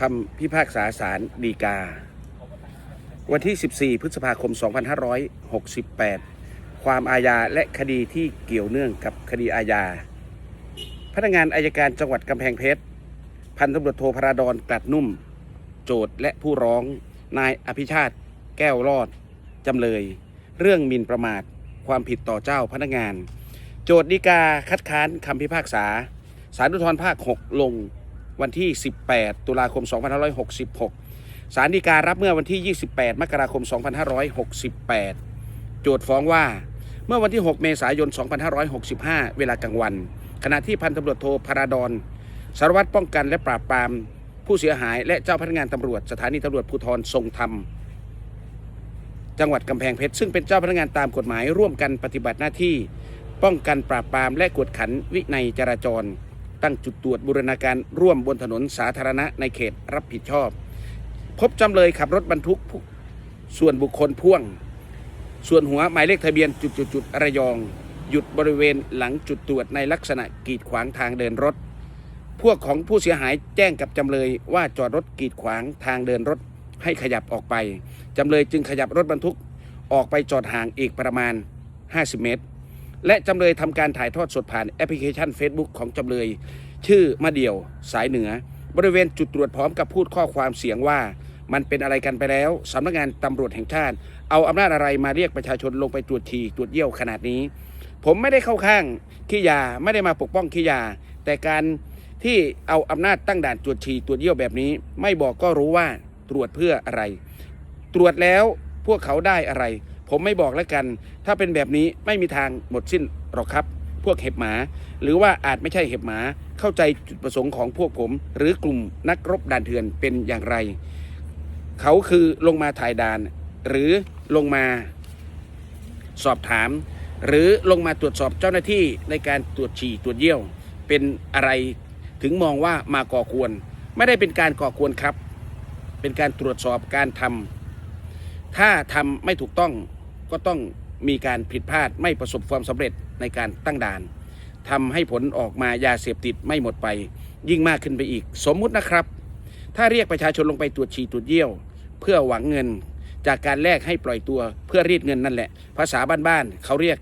คำพิพากษาศาลฎีกา วันที่ 14 พฤษภาคม 2568 ความอาญาและคดีที่เกี่ยวเนื่องกับคดีอาญา พนักงานอายการจังหวัดกำแพงเพชร พันตำรวจโทพราดอนกลัดนุ่ม โจทและผู้ร้อง นายอภิชาติ แก้วรอด จำเลย เรื่องหมิ่นประมาท ความผิดต่อเจ้าพนักงาน โจทย์ฎีกาคัดค้านคำพิพากษา สารอุทธรภาค 6 ลง วันที่ 18 ตุลาคม 2566 สารฎีการับเมื่อวันที่ 28 มกราคม 2568 โจทย์ฟ้องว่าเมื่อวันที่ 6 เมษายน 2565 เวลากลางวัน ขณะที่พันตำรวจโทพราดอนสารวัตรป้องกันและปราบปราม ผู้เสียหายและเจ้าพนักงานตำรวจสถานีตำรวจภูธรทรงธรรม จังหวัดกำแพงเพชร ซึ่งเป็นเจ้าพนักงานตามกฎหมายร่วมกันปฏิบัติหน้าที่ ป้องกันปราบปรามและกวดขันวินัยจราจร ตั้งจุดตรวจบูรณาการร่วมบนถนนสาธารณะในเขตรับผิดชอบ พบจำเลยขับรถบรรทุกส่วนบุคคลพ่วง ส่วนหัวหมายเลขทะเบียนจุดๆๆระยอง หยุดบริเวณหลังจุดตรวจในลักษณะกีดขวางทางเดินรถ พวกของผู้เสียหายแจ้งกับจำเลยว่าจอดรถกีดขวางทางเดินรถให้ขยับออกไป จำเลยจึงขยับรถบรรทุกออกไปจอดห่างอีกประมาณ 50 เมตร และจำเลยทำการถ่ายทอดสดผ่านแอปพลิเคชัน Facebook ของจำเลย ชื่อมาเดี่ยวสายเหนือ บริเวณจุดตรวจพร้อมกับพูดข้อความเสียงว่า มันเป็นอะไรกันไปแล้วสำนักงานตำรวจแห่งชาติ เอาอำนาจอะไรมาเรียกประชาชนลงไปตรวจทีตรวจเยี่ยวขนาดนี้ ผมไม่ได้เข้าข้างขี้ยาไม่ได้มาปกป้องขี้ยา แต่การที่เอาอำนาจตั้งด่านตรวจฉี่ตรวจเยี่ยวแบบนี้ ไม่บอกก็รู้ว่าตรวจเพื่ออะไร ตรวจแล้วพวกเขาได้อะไร ผมไม่บอกแล้วกัน ถ้าเป็นแบบนี้ไม่มีทางหมดสิ้นหรอกครับ พวกเห็บหมา หรือว่าอาจไม่ใช่เห็บหมา เข้าใจจุดประสงค์ของพวกผม หรือกลุ่มนักรบด่านเถื่อนเป็นอย่างไร เขาคือลงมาถ่ายด่าน หรือลงมาสอบถาม หรือลงมาตรวจสอบเจ้าหน้าที่ในการตรวจฉี่ตรวจเยี่ยว เป็นอะไรถึงมองว่ามาก่อกวน ไม่ได้เป็นการก่อกวนครับ เป็นการตรวจสอบการทำถ้าทำไม่ถูกต้อง ก็ต้องมีการผิดพลาดไม่ประสบความสำเร็จในการตั้งด่านทำให้ผลออกมายาเสพติดไม่หมดไป ยิ่งมากขึ้นไปอีก สมมุตินะครับ ถ้าเรียกประชาชนลงไปตรวจฉี่ตรวจเยี่ยว เพื่อหวังเงินจากการแลกให้ปล่อยตัวเพื่อรีดเงินนั่นแหละ ภาษาบ้านๆเขาเรียก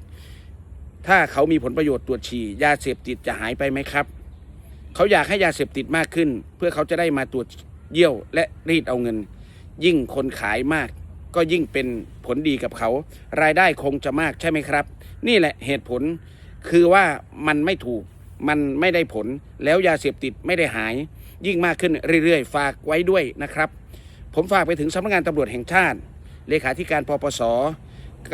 ถ้าเขามีผลประโยชน์ตรวจฉี่ยาเสพติดจะหายไปไหมครับ เขาอยากให้ยาเสพติดมากขึ้น เพื่อเขาจะได้มาตรวจเยี่ยวและรีดเอาเงิน ยิ่งคนขายมาก ก็ยิ่งเป็นผลดีกับเขา รายได้คงจะมากใช่ไหมครับ นี่แหละเหตุผลคือว่ามันไม่ถูกมันไม่ได้ผลแล้วยาเสพติดไม่ได้หาย ยิ่งมากขึ้นเรื่อยๆ ฝากไว้ด้วยนะครับ ผมฝากไปถึงสำนักงานตำรวจแห่งชาติ เลขาธิการปปส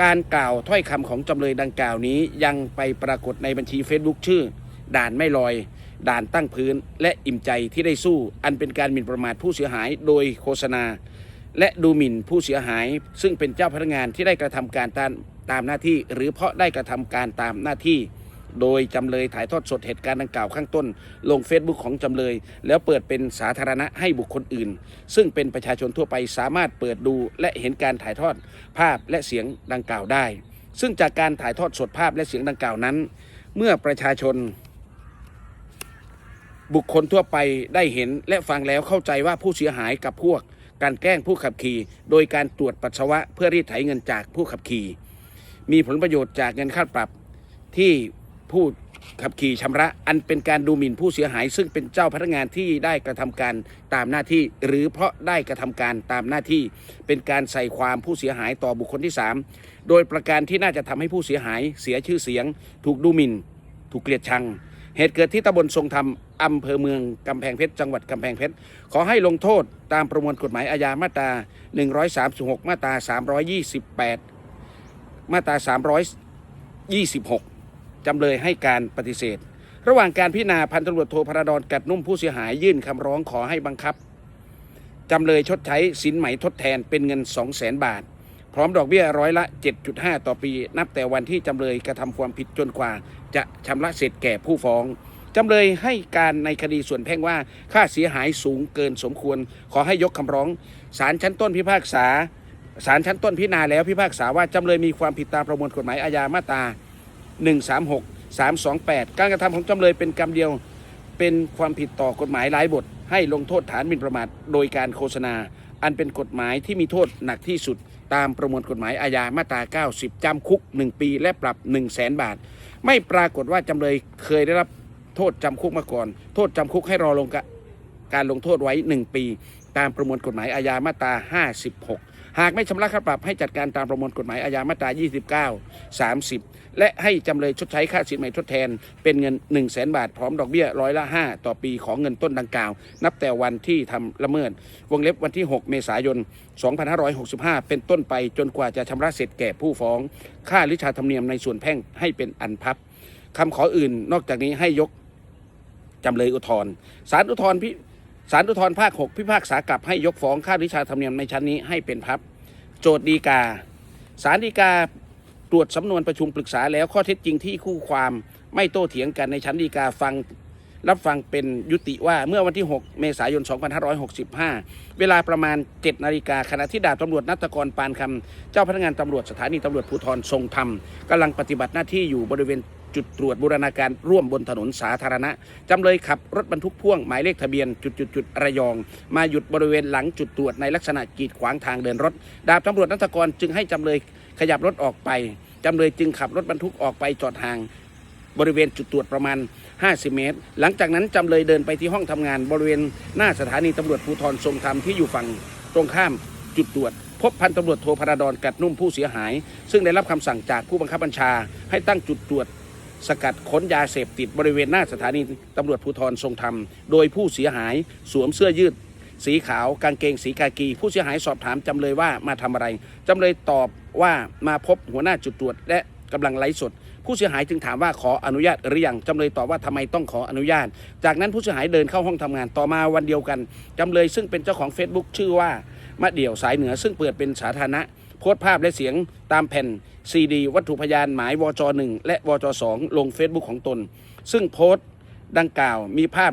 การกล่าวถ้อยคำของจำเลยดังกล่าวนี้ยังไปปรากฏในบัญชี Facebook ชื่อ ด่านไม่ลอย ด่านตั้งพื้น และอิ่มใจที่ได้สู้ อันเป็นการหมิ่นประมาทผู้เสียหายโดยโฆษณา และดูหมิ่นผู้เสียหาย ซึ่งเป็นเจ้าพนักงานที่ได้กระทำการตามตามหน้าที่ หรือเพราะได้กระทำการตามหน้าที่ โดยจำเลยถ่ายทอดสดเหตุการณ์ดังกล่าวข้างต้น ลง Facebook ของจำเลย แล้วเปิดเป็นสาธารณะให้บุคคลอื่น ซึ่งเป็นประชาชนทั่วไปสามารถเปิดดูและเห็นการถ่ายทอดภาพและเสียงดังกล่าวได้ ซึ่งจากการถ่ายทอดสดภาพและเสียงดังกล่าวนั้น เมื่อประชาชนบุคคลทั่วไปได้เห็นและฟังแล้วเข้าใจว่าผู้เสียหายกับพวก การแกล้งผู้ขับขี่ โดยการตรวจปัสสาวะเพื่อรีดไถเงินจากผู้ขับขี่ มีผลประโยชน์จากเงินค่าปรับที่ผู้ขับขี่ชำระ อันเป็นการดูหมิ่นผู้เสียหาย ซึ่งเป็นเจ้าพนักงานที่ได้กระทำการตามหน้าที่ หรือเพราะได้กระทำการตามหน้าที่ เป็นการใส่ความผู้เสียหายต่อบุคคลที่ 3 โดยประการที่น่าจะทำให้ผู้เสียหายเสียชื่อเสียง ถูกดูหมิ่น ถูกเกลียดชัง เหตุเกิดที่ตำบลทรงธรรมอำเภอเมืองกำแพงเพชรจังหวัดกำแพงเพชรขอให้ลงโทษตามประมวลกฎหมายอาญามาตรา 136 มาตรา 328 มาตรา 326 จำเลยให้การปฏิเสธ ระหว่างการพิจารณาพันตำรวจโทพระดอนกัดนุ่มผู้เสียหายยื่นคำร้องขอให้บังคับจำเลยชดใช้สินไหมทดแทนเป็นเงิน 200,000 บาท พร้อมดอกเบี้ยร้อยละ 7.5 ต่อปี นับแต่วันที่จำเลยกระทำความผิดจนกว่า จะชำระเสร็จแก่ผู้ฟ้องจำเลยให้การในคดีส่วนแพ่งว่าค่าเสียหายสูงเกินสมควร ขอให้ยกคำร้องศาลชั้นต้นพิพากษาศาลชั้นต้นพิจารณาแล้วพิพากษาว่าจำเลยมีความผิดตามประมวลกฎหมายอาญามาตรา 136 328 การกระทำของจำเลยเป็นกรรมเดียว เป็นความผิดต่อกฎหมายหลายบท ให้ลงโทษฐานหมิ่นประมาทโดยการโฆษณา อันเป็นกฎหมายที่มีโทษหนักที่สุด ตามประมวลกฎหมายอาญามาตรา 90 จำคุก 1 ปี และปรับ 1 0 0 0 0แสนบาท ไม่ปรากฏว่าจำเลยเคยได้รับโทษจำคุกมาก่อน โทษจำคุกให้รอลงกะการลงโทษไว้ 1 ปี ตามประมวลกฎหมายอาญามาตรา 56 หากไม่ชำระค่าปรับให้จัดการตามประมวลกฎหมายอาญามาตรา 29 30 และให้จำเลยชดใช้ค่าสินไหมทดแทน เป็นเงิน 1 0 0 0 0แบาท พร้อมดอกเบี้ยร้อยละ 5 ต่อปีของเงินต้นดังกล่าว นับแต่วันที่ทำละเมิด วงเล็บวันที่ 6 เมษายน 2565 เป็นต้นไปจนกว่าจะชำระเสร็จแก่ผู้ฟ้อง ค่าลิชาธรรมเนียมในส่วนแพ่งให้เป็นอันพับคำขออื่นนอกจากนี้ให้ยกจำเลยอุทธรณ์ศาลอุทธรณ์พิ ศาลอุทธรภาค 6 พิพากษากลับให้ยกฟ้องค่าลิชาธรรมเนียมในชั้นนี้ให้เป็นพับ โจทย์ดีกาศาลฎีกาตรวจสำนวนประชุมปรึกษาแล้วข้อเท็จจริงที่คู่ความไม่โต้เถียงกันในชั้นฎีกาฟังรับฟังเป็นยุติว่าเมื่อวันที่ 6 เมษายน 2565 เวลาประมาณ 7 นาฬิกาขณะที่ดาบตำรวจนัตกรปานคำ เจ้าพนักงานตำรวจสถานีตำรวจภูธรทรงธรรมกำลังปฏิบัติหน้าที่อยู่บริเวณ จุดตรวจบูรณาการร่วมบนถนนสาธารณะ จำเลยขับรถบรรทุกพ่วงหมายเลขทะเบียนจุดๆๆระยอง มาหยุดบริเวณหลังจุดตรวจในลักษณะกีดขวางทางเดินรถ ดาบตำรวจนัตกรจึงให้จำเลยขยับรถออกไปจำเลยจึงขับรถบรรทุกออกไปจอดห่างบริเวณจุดตรวจประมาณ 50 เมตร หลังจากนั้นจำเลยเดินไปที่ห้องทำงาน บริเวณหน้าสถานีตำรวจภูธรทรงธรรมที่อยู่ฝั่งตรงข้ามจุดตรวจ พบพันตำรวจโทพราดอนกัดนุ่มผู้เสียหาย ซึ่งได้รับคำสั่งจากผู้บังคับบัญชา ให้ตั้งจุดตรวจ สกัดค้นยาเสพติดบริเวณหน้าสถานีตำรวจภูธรทรงธรรม โดยผู้เสียหายสวมเสื้อยืด สีขาวกางเกงสีกากี ผู้เสียหายสอบถามจำเลยว่ามาทำอะไรจำเลยตอบว่ามาพบหัวหน้าจุดตรวจและกำลังไลฟ์สด ผู้เสียหายจึงถามว่าขออนุญาตหรือยังจำเลยตอบว่าทำไมต้องขออนุญาต จากนั้นผู้เสียหายเดินเข้าห้องทำงานต่อมาวันเดียวกันจำเลยซึ่งเป็นเจ้าของ Facebook ชื่อว่ามะเดี่ยวสายเหนือซึ่งเปิดเป็นสาธารณะ โพสต์ภาพและเสียงตามแผ่นซีดีวัตถุพยานหมายวจหนึ่งและวจสองลง Facebook ของตน ซึ่งโพสต์ดังกล่าวมีภาพ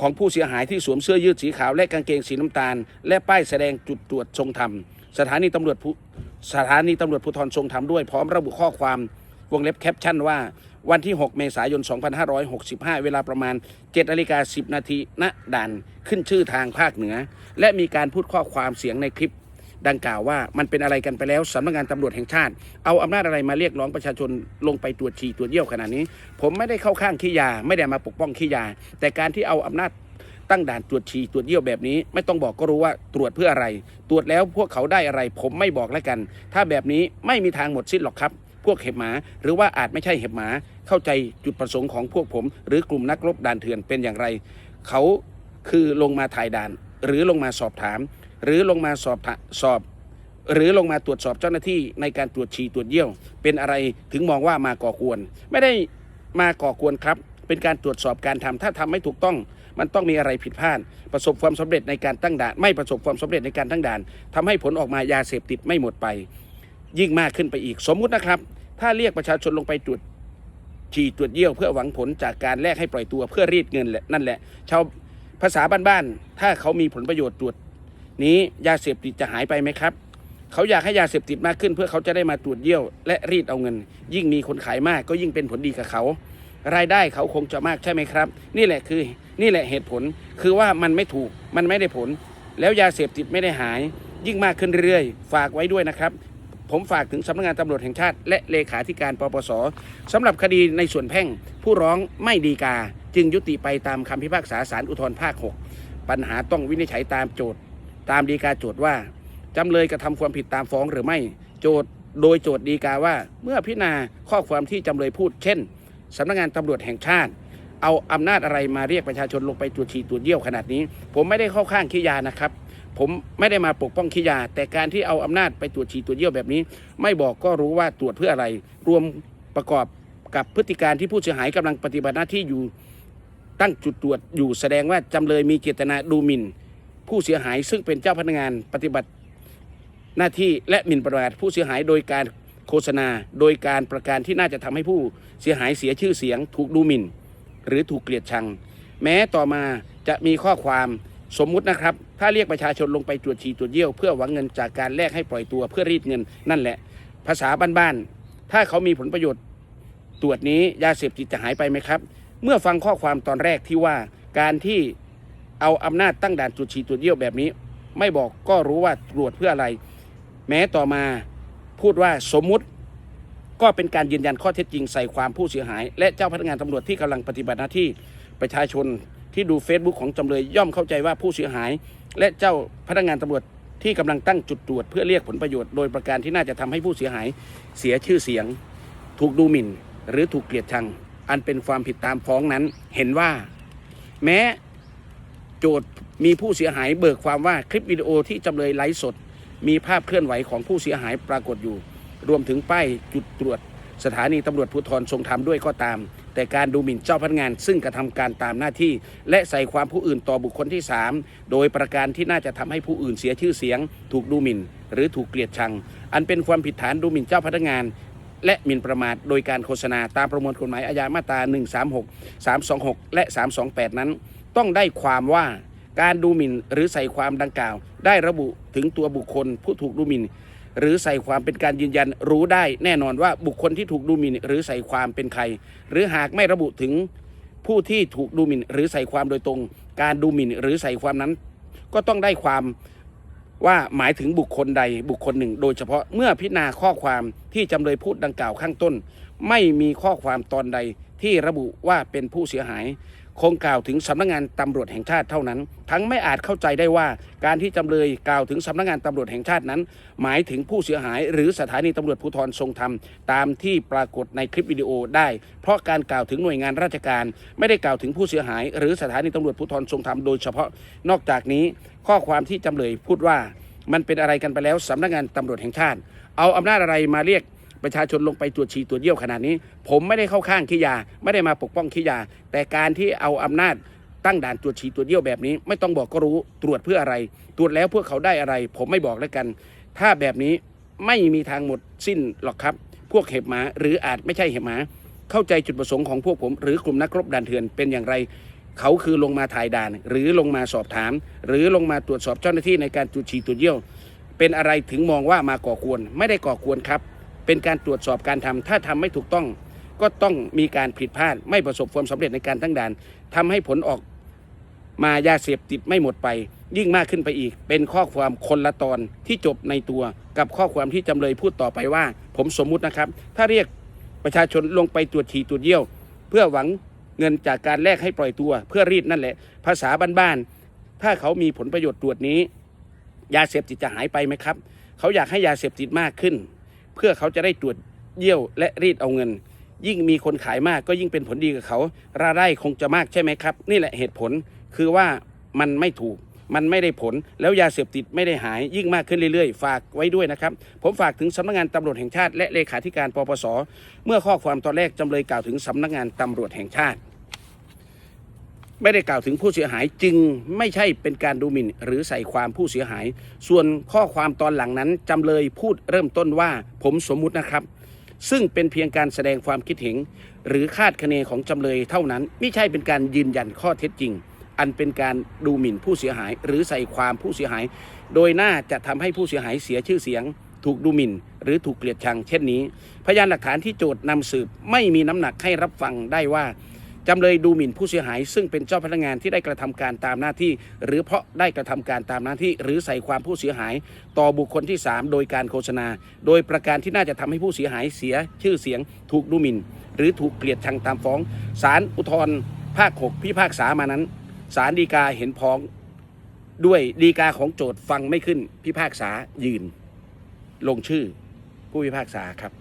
ของผู้เสียหายที่สวมเสื้อยืดสีขาวและกางเกงสีน้ำตาล และป้ายแสดงจุดตรวจทรงธรรม สถานีตำรวจสถานีตำรวจภูธรทรงธรรมด้วยพร้อมระบุข้อความวงเล็บแคปชั่นว่าวันที่ 6 เมษายน 2565 เวลาประมาณ7นาฬิกา10 นาทีณด่านขึ้นชื่อทางภาคเหนือ และมีการพูดข้อความเสียงในคลิป ดังกล่าวว่ามันเป็นอะไรกันไปแล้วสำนักงานตำรวจแห่งชาติ เอาอำนาจอะไรมาเรียกร้องประชาชนลงไปตรวจฉี่ตรวจเยี่ยวขนาดนี้ ผมไม่ได้เข้าข้างขี้ยา ไม่ได้มาปกป้องขี้ยา แต่การที่เอาอำนาจตั้งด่านตรวจฉี่ตรวจเยี่ยวแบบนี้ ไม่ต้องบอกก็รู้ว่าตรวจเพื่ออะไร ตรวจแล้วพวกเขาได้อะไร ผมไม่บอกแล้วกัน ถ้าแบบนี้ไม่มีทางหมดสิ้นหรอกครับ พวกเห็บหมา หรือว่าอาจไม่ใช่เห็บหมา เข้าใจจุดประสงค์ของพวกผม หรือกลุ่มนักรบด่านเถื่อนเป็นอย่างไร เขาคือลงมาถ่ายด่าน หรือลงมาสอบถาม หรือลงมาสอบถะสอบ หรือลงมาตรวจสอบเจ้าหน้าที่ในการตรวจฉี่ตรวจเยี่ยว เป็นอะไรถึงมองว่ามาก่อกวน ไม่ได้มาก่อกวนครับ เป็นการตรวจสอบการทำถ้าทำไม่ถูกต้อง มันต้องมีอะไรผิดพลาดประสบความสำเร็จในการตั้งด่าน ไม่ประสบความสำเร็จในการตั้งด่านทำให้ผลออกมายาเสพติดไม่หมดไป ยิ่งมากขึ้นไปอีกสมมุตินะครับ ถ้าเรียกประชาชนลงไปตรวจฉี่ตรวจเยี่ยวเพื่อหวังผลจากการแลกให้ปล่อยตัวเพื่อรีดเงินแหละนั่นแหละชาวภาษาบ้านๆ ถ้าเขามีผลประโยชน์ตรวจ นี้ยาเสพติดจะหายไปไหมครับ เขาอยากให้ยาเสพติดมากขึ้น เพื่อเขาจะได้มาตรวจเยี่ยว และรีดเอาเงิน ยิ่งมีคนขายมากก็ยิ่งเป็นผลดีกับเขา รายได้เขาคงจะมากใช่ไหมครับ นี่แหละคือนี่แหละเหตุผลคือว่ามันไม่ถูกมันไม่ได้ผล แล้วยาเสพติดไม่ได้หาย ยิ่งมากขึ้นเรื่อยๆ ฝากไว้ด้วยนะครับผมฝากถึงสำนักงานตำรวจแห่งชาติ และเลขาธิการปปสสำหรับคดีในส่วนแพ่ง ผู้ร้องไม่ดีกา จึงยุติไปตามคำพิพากษาศาลอุทธรภาค 6 ปัญหาต้องวินิจฉัยตามโจทย์ ตามดีกาโจทย์ว่า จำเลยกระทำความผิดตามฟ้องหรือไม่ โจทย์โดยโจทย์ดีกาว่า เมื่อพิจารณาข้อความที่จำเลยพูด เช่นสำนักงานตำรวจแห่งชาติ เอาอำนาจอะไรมาเรียกประชาชนลงไปตรวจฉี่ตรวจเยี่ยวขนาดนี้ ผมไม่ได้เข้าข้างขี้ยานะครับ ผมไม่ได้มาปกป้องขี้ยา แต่การที่เอาอำนาจไปตรวจฉี่ตรวจเยี่ยวแบบนี้ ไม่บอกก็รู้ว่าตรวจเพื่ออะไร รวมประกอบกับพฤติการที่ผู้เสียหายกำลังปฏิบัติหน้าที่อยู่ตั้งจุดตรวจอยู่แสดงว่าจำเลยมีเจตนาดูหมิ่น ผู้เสียหายซึ่งเป็นเจ้าพนักงานปฏิบัติหน้าที่และหมิ่นประมาทผู้เสียหายโดยการโฆษณา โดยการประการที่น่าจะทำให้ผู้เสียหายเสียชื่อเสียง ถูกดูหมิ่น หรือถูกเกลียดชัง แม้ต่อมาจะมีข้อความสมมุตินะครับ ถ้าเรียกประชาชนลงไปตรวจฉี่ตรวจเยี่ยว เพื่อหวังเงินจากการแลกให้ปล่อยตัวเพื่อรีดเงินนั่นแหละ ภาษาบ้านๆถ้าเขามีผลประโยชน์ตรวจนี้ยาเสพติดจะหายไปไหมครับ เมื่อฟังข้อความตอนแรกที่ว่าการที่ เอาอำนาจตั้งด่านตรวจฉี่ตรวจเยี่ยวแบบนี้ ไม่บอกก็รู้ว่าตรวจเพื่ออะไร แม้ต่อมาพูดว่าสมมุติก็เป็นการยืนยันข้อเท็จจริงใส่ความผู้เสียหาย และเจ้าพนักงานตำรวจที่กำลังปฏิบัติหน้าที่ประชาชนที่ดู Facebook ของจำเลยย่อมเข้าใจว่าผู้เสียหาย และเจ้าพนักงานตำรวจที่กำลังตั้งจุดตรวจเพื่อเรียกผลประโยชน์โดยประการที่น่าจะทำให้ผู้เสียหายเสียชื่อเสียง ถูกดูหมิ่น หรือถูกเกลียดชัง อันเป็นความผิดตามฟ้องนั้นเห็นว่า แม้ โจทย์มีผู้เสียหายเบิกความว่าคลิปวิดีโอที่จำเลยไลฟ์สด มีภาพเคลื่อนไหวของผู้เสียหายปรากฏอยู่ รวมถึงป้ายจุดตรวจ สถานีตำรวจภูธรทรงธรรมด้วยก็ตาม แต่การดูหมิ่นเจ้าพนักงาน ซึ่งกระทำการตามหน้าที่ และใส่ความผู้อื่นต่อบุคคลที่ 3 โดยประการที่น่าจะทำให้ผู้อื่นเสียชื่อเสียง ถูกดูหมิ่น หรือถูกเกลียดชัง อันเป็นความผิดฐานดูหมิ่นเจ้าพนักงานและหมิ่นประมาทโดยการโฆษณาตามประมวลกฎหมายอาญามาตรา 136 326 และ 328 นั้น ต้องได้ความว่าการดูหมิ่นหรือใส่ความดังกล่าว ได้ระบุถึงตัวบุคคลผู้ถูกดูหมิ่น หรือใส่ความเป็นการยืนยันรู้ได้แน่นอนว่าบุคคลที่ถูกดูหมิ่น หรือใส่ความเป็นใคร หรือหากไม่ระบุถึงผู้ที่ถูกดูหมิ่น หรือใส่ความโดยตรง การดูหมิ่น หรือใส่ความนั้น ก็ต้องได้ความว่าหมายถึงบุคคลใดบุคคลหนึ่ง โดยเฉพาะเมื่อพิจารณาข้อความที่จำเลยพูดดังกล่าวข้างต้น ไม่มีข้อความตอนใดที่ระบุว่าเป็นผู้เสียหาย คงกล่าวถึงสำนักงานตำรวจแห่งชาติเท่านั้น ทั้งไม่อาจเข้าใจได้ว่า การที่จำเลยกล่าวถึงสำนักงานตำรวจแห่งชาตินั้น หมายถึงผู้เสียหาย หรือสถานีตำรวจภูธรทรงธรรม ตามที่ปรากฏในคลิปวิดีโอได้ เพราะการกล่าวถึงหน่วยงานราชการ ไม่ได้กล่าวถึงผู้เสียหาย หรือสถานีตำรวจภูธรทรงธรรมโดยเฉพาะนอกจากนี้ ข้อความที่จำเลยพูดว่า มันเป็นอะไรกันไปแล้วสำนักงานตำรวจแห่งชาติ เอาอำนาจอะไรมาเรียก ประชาชนลงไปตรวจฉี่ตรวจเยี่ยวขนาดนี้ ผมไม่ได้เข้าข้างขี้ยา ไม่ได้มาปกป้องขี้ยา แต่การที่เอาอำนาจตั้งด่านตรวจฉี่ตรวจเยี่ยวแบบนี้ ไม่ต้องบอกก็รู้ตรวจเพื่ออะไร ตรวจแล้วพวกเขาได้อะไร ผมไม่บอกแล้วกัน ถ้าแบบนี้ไม่มีทางหมดสิ้นหรอกครับ พวกเห็บหมาหรืออาจไม่ใช่เห็บหมา เข้าใจจุดประสงค์ของพวกผม หรือกลุ่มนักรบด่านเถื่อนเป็นอย่างไร เขาคือลงมาถ่ายด่าน หรือลงมาสอบถาม หรือลงมาตรวจสอบเจ้าหน้าที่ในการตรวจฉี่ตรวจเยี่ยว เป็นอะไรถึงมองว่ามาก่อกวนไม่ได้ก่อกวนครับ เป็นการตรวจสอบการทำถ้าทำไม่ถูกต้องก็ต้องมีการผิดพลาด ไม่ประสบความสำเร็จในการตั้งด่านทำให้ผลออกมายาเสพติดไม่หมดไป ยิ่งมากขึ้นไปอีก เป็นข้อความคนละตอนที่จบในตัวกับข้อความที่จำเลยพูดต่อไปว่า ผมสมมุตินะครับ ถ้าเรียกประชาชนลงไปตรวจฉี่ตรวจเยี่ยว เพื่อหวังเงินจากการแลกให้ปล่อยตัว เพื่อรีดนั่นแหละ ภาษาบ้านๆถ้าเขามีผลประโยชน์ตรวจนี้ ยาเสพติดจะหายไปไหมครับ เขาอยากให้ยาเสพติดมากขึ้น พื่อเขาจะได้ตรวจเยี่ยวและรีดเอาเงิน ยิ่งมีคนขายมากก็ยิ่งเป็นผลดีกับเขารายได้คงจะมากใช่ไหมครับ นี่แหละเหตุผลคือว่ามันไม่ถูกมันไม่ได้ผลแล้วยาเสพติดไม่ได้หายยิ่งมากขึ้นเรื่อยๆ ฝากไว้ด้วยนะครับ ผมฝากถึงสำนักงานตำรวจแห่งชาติและเลขาธิการปปส เมื่อข้อความตอนแรกจำเลยกล่าวถึงสำนักงานตำรวจแห่งชาติ ไม่ได้กล่าวถึงผู้เสียหายจึงไม่ใช่เป็นการดูหมิ่นหรือใส่ความผู้เสียหาย ส่วนข้อความตอนหลังนั้นจำเลยพูดเริ่มต้นว่าผมสมมุตินะครับ ซึ่งเป็นเพียงการแสดงความคิดเห็น หรือคาดคะเนของจำเลยเท่านั้น ไม่ใช่เป็นการยืนยันข้อเท็จจริง อันเป็นการดูหมิ่นผู้เสียหาย หรือใส่ความผู้เสียหาย โดยน่าจะทำให้ผู้เสียหายเสียชื่อเสียง ถูกดูหมิ่น หรือถูกเกลียดชัง เช่นนี้ พยานหลักฐานที่โจทย์นำสืบไม่มีน้ำหนักให้รับฟังได้ว่า จำเลยดูหมิ่นผู้เสียหาย ซึ่งเป็นเจ้าพนักงานที่ได้กระทำการตามหน้าที่ หรือเพราะได้กระทำการตามหน้าที่ หรือใส่ความผู้เสียหาย ต่อบุคคลที่ 3 โดยการโฆษณา โดยประการที่น่าจะทำให้ผู้เสียหายเสียชื่อเสียง ถูกดูหมิ่น หรือถูกเกลียดชังตามฟ้องศาลอุทธรภาค6พิพากษามานั้นศาลฎีกาเห็นพ้องด้วยฎีกาของโจทย์ฟังไม่ขึ้นพิพากษายืน ลงชื่อผู้พิพากษาครับ